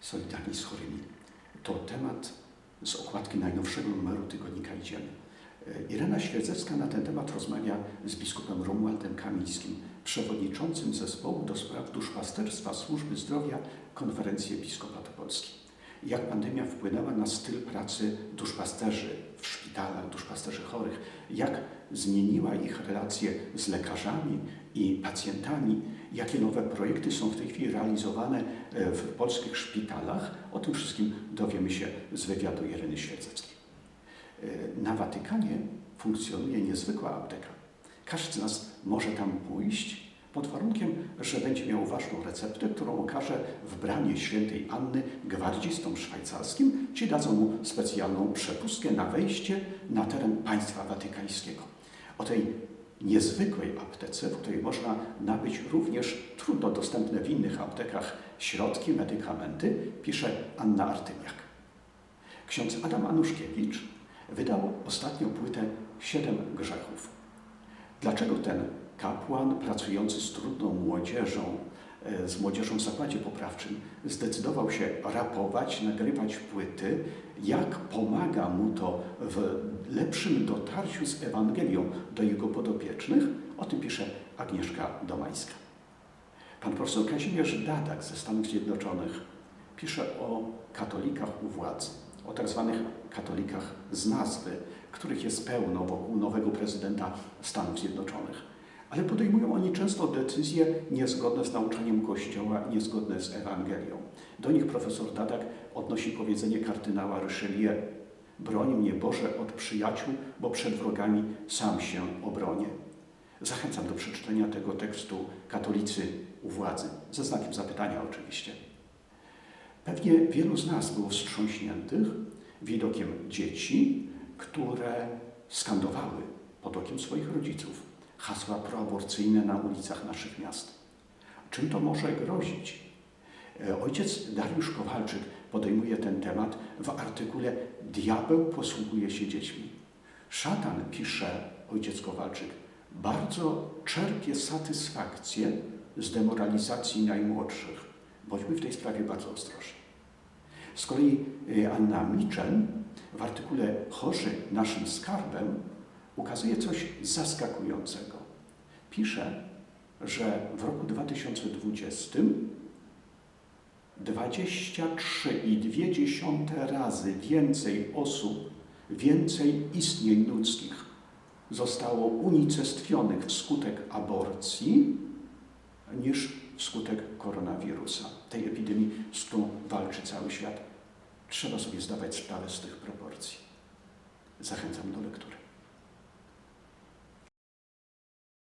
solidarni z chorymi. To temat z okładki najnowszego numeru tygodnika Idziemy. E, Irena Świedzewska na ten temat rozmawia z biskupem Romualdem Kamińskim, przewodniczącym zespołu do spraw duszpasterstwa Służby Zdrowia Konferencji Episkopatu Polski. Jak pandemia wpłynęła na styl pracy duszpasterzy w szpitalach, duszpasterzy chorych, jak zmieniła ich relacje z lekarzami i pacjentami, jakie nowe projekty są w tej chwili realizowane e, w polskich szpitalach. O tym wszystkim dowiemy się z wywiadu Ireny Świecewskiej. E, Na Watykanie funkcjonuje niezwykła apteka. Każdy z nas może tam pójść pod warunkiem, że będzie miał ważną receptę, którą okaże w bramie świętej Anny gwardzistom szwajcarskim, ci dadzą mu specjalną przepustkę na wejście na teren państwa watykańskiego. O tej niezwykłej aptece, w której można nabyć również trudno dostępne w innych aptekach środki, medykamenty, pisze Anna Artymiak. Ksiądz Adam Anuszkiewicz wydał ostatnią płytę Siedem grzechów. Dlaczego ten kapłan pracujący z trudną młodzieżą, e, z młodzieżą w zakładzie poprawczym, zdecydował się rapować, nagrywać płyty, jak pomaga mu to w lepszym dotarciu z Ewangelią do jego podopiecznych, o tym pisze Agnieszka Domańska. Pan profesor Kazimierz Dadak ze Stanów Zjednoczonych pisze o katolikach u władzy, o tak zwanych katolikach z nazwy, których jest pełno wokół nowego prezydenta Stanów Zjednoczonych. Ale podejmują oni często decyzje niezgodne z nauczaniem Kościoła, niezgodne z Ewangelią. Do nich profesor Dadak odnosi powiedzenie kardynała Richelieu Broń mnie Boże od przyjaciół, bo przed wrogami sam się obronię. Zachęcam do przeczytania tego tekstu Katolicy u władzy, ze znakiem zapytania oczywiście. Pewnie wielu z nas było wstrząśniętych widokiem dzieci, które skandowały pod okiem swoich rodziców hasła proaborcyjne na ulicach naszych miast. Czym to może grozić? E, Ojciec Dariusz Kowalczyk podejmuje ten temat w artykule Diabeł posługuje się dziećmi. Szatan, pisze ojciec Kowalczyk, bardzo czerpie satysfakcję z demoralizacji najmłodszych. Bądźmy w tej sprawie bardzo ostrożni. Z kolei y, Anna Miczen w artykule Chorzy naszym skarbem ukazuje coś zaskakującego. Pisze, że w roku 2020 23,2 razy więcej osób, więcej istnień ludzkich zostało unicestwionych wskutek aborcji niż wskutek koronawirusa, tej epidemii, z którą walczy cały świat. Trzeba sobie zdawać sprawę z tych proporcji. Zachęcam do lektury.